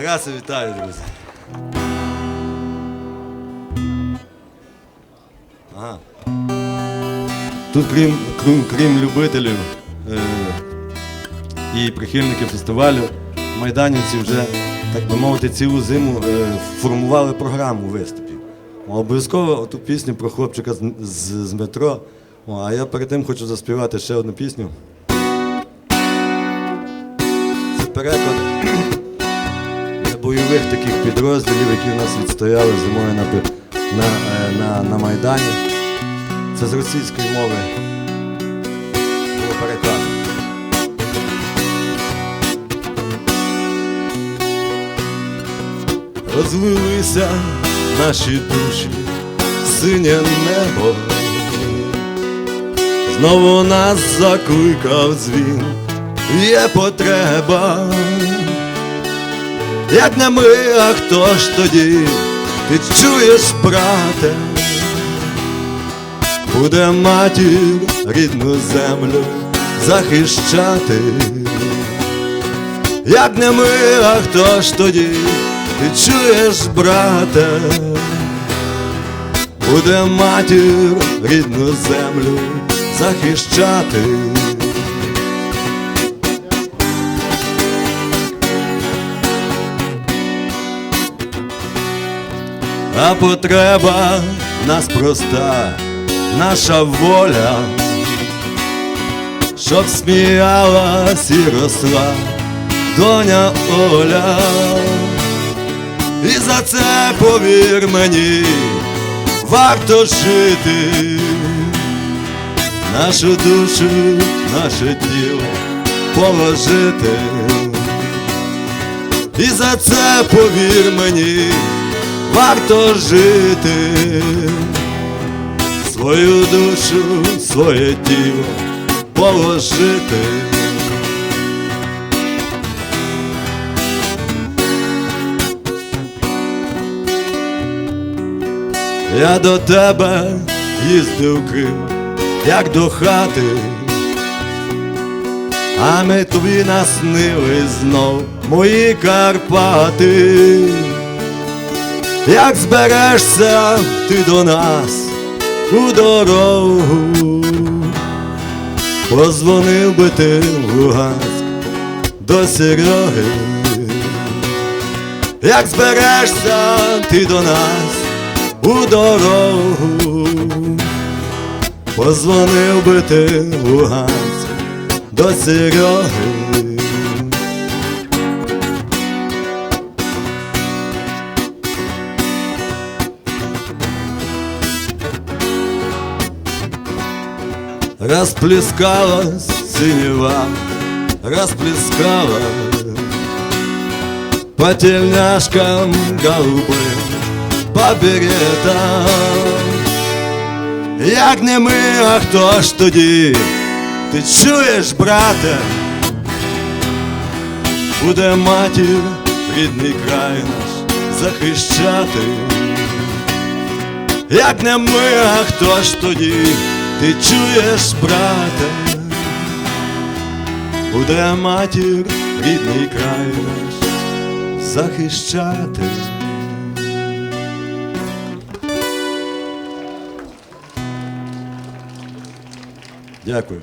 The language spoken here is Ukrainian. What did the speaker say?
Тарасе, вітаю, друзі. Ага. Тут, крім, крім, крім любителів е, і прихильників фестивалю, майданівці вже, так би мовити, цілу зиму е, формували програму виступів. Обов'язково ту пісню про хлопчика з, з, з метро. О, а я перед тим хочу заспівати ще одну пісню. Це переклад бойових таких підрозділів, які в нас відстояли зимою на, на, е, на, на Майдані. Це з російської мови було. Розлилися наші душі, синє небо. Знову нас закликав дзвін, є потреба. Як не ми, а хто ж тоді? Ти чуєш, брате? Буде матір рідну землю захищати. Як не ми, а хто ж тоді? Ти чуєш, брате? Буде матір рідну землю захищати. А потреба нас проста, наша воля, щоб сміялась і росла доня Оля. І за це повір мені, варто жити, нашу душу, наше тіло положити. І за це повір мені, варто жити, свою душу, своє тіло положити. Я до тебе їздив Крим, як до хати, а ми тобі наснили знов мої Карпати. Як зберешся ти до нас у дорогу, позвонив би ти в Луганськ до Сереги. Як зберешся ти до нас у дорогу, позвонив би ти в Луганськ до Сереги. Расплескалась синева, расплескалась По тельняшкам голубым, по беретам Як не ми, а хто ж тоді? Ти чуєш, брате? Буде матір рідний край наш захищати. Як не ми, а хто ж тоді? Ти чуєш, брате? Буде матір рідний край наш захищати. Дякую.